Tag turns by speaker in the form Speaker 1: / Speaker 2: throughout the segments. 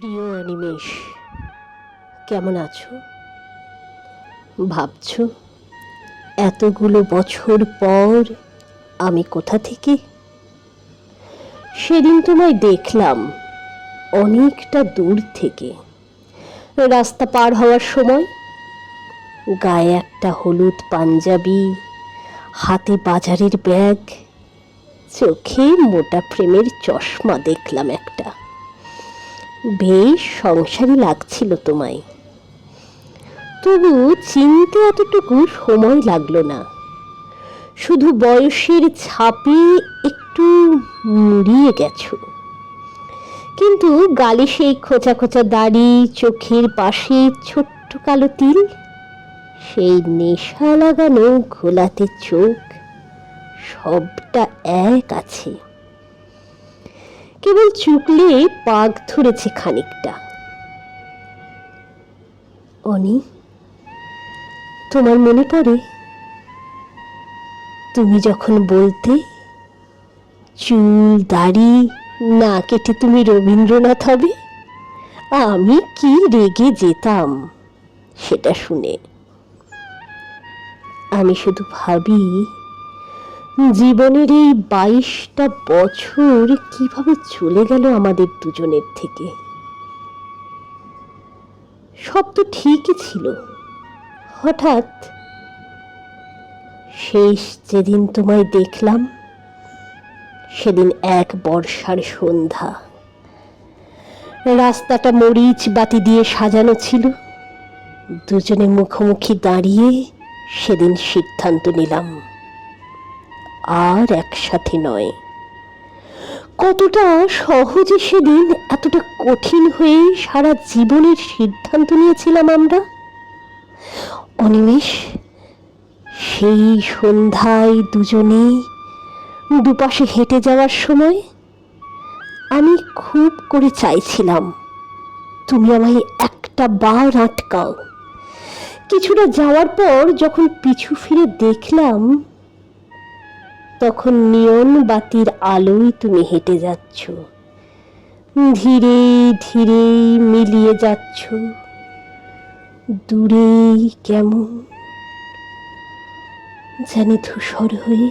Speaker 1: প্রিয় অনিমেষ, কেমন আছো? ভাবছ, এতগুলো বছর পর আমি কোথা থেকে? সেদিন তোমায় দেখলাম অনেকটা দূর থেকে। রাস্তা পার হওয়ার সময় গায়ে একটা হলুদ পাঞ্জাবি, হাতে বাজারের ব্যাগ, চোখে মোটা ফ্রেমের চশমা দেখলাম একটা। বেশ সংসারী লাগছিল তোমায়। তবু চিনতে এতটুকু সময় লাগল না। শুধু বয়সের ছাপে একটু মুড়িয়ে গেছো। কিন্তু গালে সেই খোঁচা খোঁচা দাড়ি, চোখের পাশে ছোট্ট কালো তিল, সেই নেশা লাগানো ঘোলাতে চোখ, সবটা এক আছে। কেবল চুকলে পাক ধরেছে খানিকটা। অনি, তোমার মনে পড়ে? তুমি যখন বলতে, চুল, দাড়ি, না কেটে তুমি রবীন্দ্রনাথ হবে, আমি কি রেগে যেতাম সেটা শুনে। আমি শুধু ভাবি জীবনের এই বাইশটা বছর কীভাবে চলে গেল আমাদের দুজনের থেকে? সব তো ঠিকই ছিল। হঠাৎ শেষ যেদিন তোমায় দেখলাম, সেদিন এক বর্ষার সন্ধ্যা। রাস্তাটা মরিচ বাতি দিয়ে সাজানো ছিল। দুজনে মুখোমুখি দাঁড়িয়ে সেদিন সিদ্ধান্ত নিলাম। আর একসাথে নয়। কতটা সহজে সেদিন এতটা কঠিন হয়ে সারা জীবনের সিদ্ধান্ত নিয়েছিলাম আমরা? অনিমেষ, সেই সন্ধ্যায় দুজনে দুপাশে হেঁটে যাওয়ার সময় আমি খুব করে চাইছিলাম, তুমি আমায় একটা বার আটকাও। কিছুটা যাওয়ার পর যখন পিছু ফিরে দেখলাম তখন নিয়ন বাতির আলোয় তুমি হেঁটে যাচ্ছ। ধীরে ধীরে মিলিয়ে যাচ্ছ। দূরে কেমন জানি ধূসর হয়ে।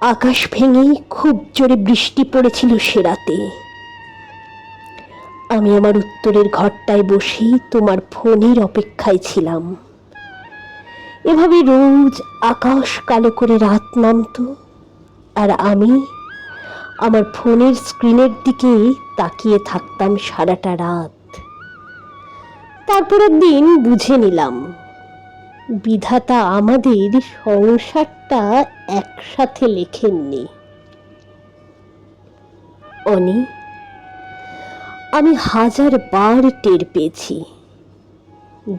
Speaker 1: আকাশ ভেঙে খুব জোরে বৃষ্টি পড়েছিল সে রাতে। আমি আমার উত্তরের ঘরটায় বসে তোমার ফোনের অপেক্ষায় ছিলাম। এভাবে রোজ আকাশ কালো করে রাত নামতো। আর আমি আমার ফোনের স্ক্রিনের দিকে তাকিয়ে থাকতাম সারাটা রাত। তারপরের দিন বুঝে নিলাম, বিধাতা আমাদের সংসারটা একসাথে লেখেননি। অনি, আমি হাজার বার টের পেয়েছি।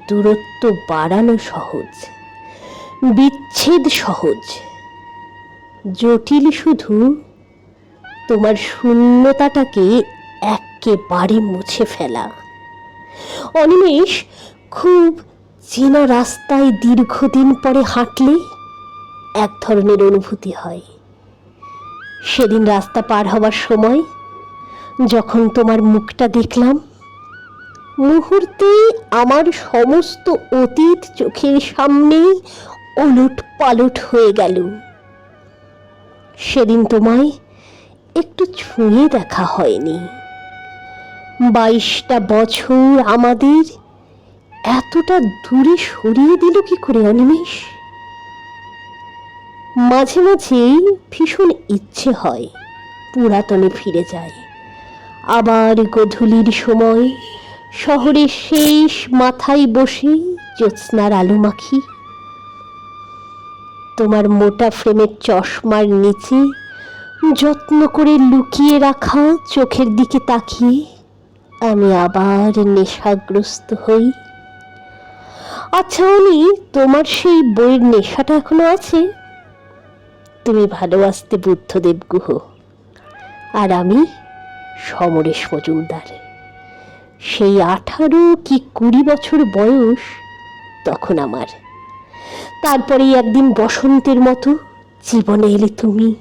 Speaker 1: দূরত্ব বাড়ানো সহজ। বিচ্ছেদ সহজ। জটিল শুধু তোমার শূন্যতাটাকে একেবারে মুছে ফেলা। অনিমেষ খুব চেনা রাস্তায় দীর্ঘদিন পরে হাঁটলে এক ধরনের অনুভূতি হয়। সেদিন রাস্তা পার হওয়ার সময় যখন তোমার মুখটা দেখলাম মুহূর্তে আমার সমস্ত অতীত চোখের সামনে ওলট পালট হয়ে গেল। সেদিন তোমায় একটু ছুঁয়ে দেখা হয়নি। বাইশটা বছর আমাদের এতটা দূরে সরিয়ে দিল কি করে অনিমেষ? মাঝে মাঝে ভীষণ ইচ্ছে হয় পুরাতনে ফিরে যায়। আবার গধূলির সময় শহরের শেষ মাথায় বসে জ্যোৎস্নার আলো মাখি। তোমার মোটা ফ্রেমের চশমার নিচে যত্ন করে লুকিয়ে রাখা চোখের দিকে তাকিয়ে আমি আবার নেশাগ্রস্ত হই। আচ্ছা উনি তোমার সেই বইয়ের নেশাটা এখনও আছে? তুমি ভালোবাসতে বুদ্ধদেব গুহ আর আমি সমরেশ মজুমদার। সেই আঠারো কি কুড়ি বছর বয়স তখন আমার। তারপরেই একদিন বসন্তের মতো জীবনে এলে তুমি।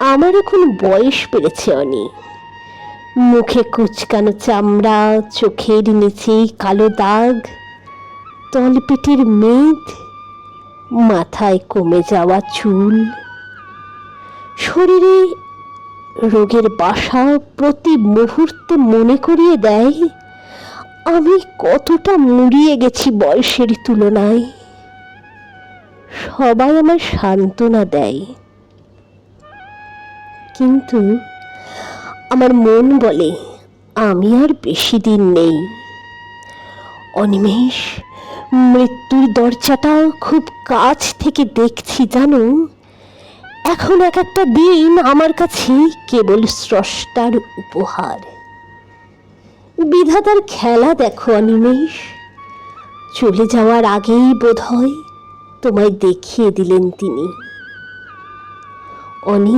Speaker 1: আমার এখন বয়স বেড়েছে, অনি। মুখে কুচকানো চামড়া চোখের নিচে কালো দাগ, তলপেটের মেদ, মাথায় কমে যাওয়া চুল। শরীরে রোগের বাসা প্রতি মুহূর্তে মনে করিয়ে দেয় আমি কতটা মুড়িয়ে গেছি বয়সের তুলনায়। সবাই আমার সান্ত্বনা দেয়। কিন্তু আমার মন বলে, আমি আর বেশি দিন নেই। অনিমেষ, মৃত্যুর দরজাটা খুব কাছ থেকে দেখছি, জানো? এখন এক একটা দিন আমার কাছে কেবল স্রষ্টার উপহার। বিধাতার খেলা দেখো অনিমেষ। চলে যাওয়ার আগেই বোধ হয় তোমায় দেখিয়ে দিলেন তিনি। অনি,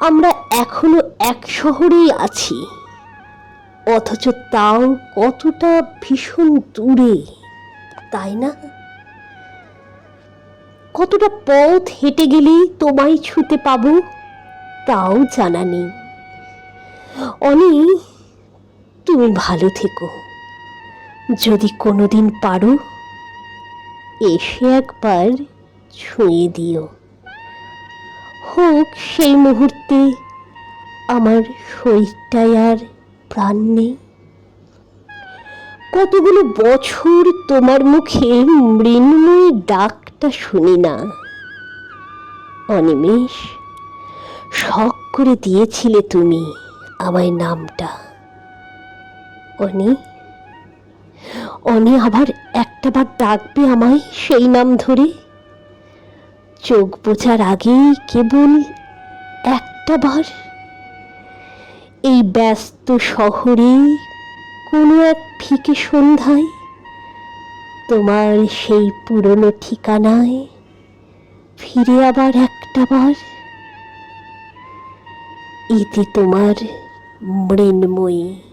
Speaker 1: আমরা এখনও এক শহরেই আছি, অথচ তাও কতটা ভীষণ দূরে, তাই না? কতটা পথ হেঁটে গেলেই তোমায় ছুতে পাবো, তাও জানা নেই। অনি তুমি ভালো থেকো। যদি কোনোদিন পারো, এসে একবার ছুঁয়ে দিও। হোক সেই মুহূর্তে আমার শরীরটায় আর প্রাণ নেই। কতগুলো বছর তোমার মুখে মৃন্ময়ী ডাকটা শুনি না। অনিমেষ, শখ করে দিয়েছিলে তুমি আমায় নামটা। অনি অনি আবার একটাবার ডাকবে আমায় সেই নাম ধরে। চোখ বোঝার আগেই কেবল একটা বার। এই ব্যস্ত শহরে কোনো এক ফিকে সন্ধ্যায় তোমার সেই পুরনো ঠিকানায় ফিরে আবার একটা বার। এতে তোমার মৃন্ময়ী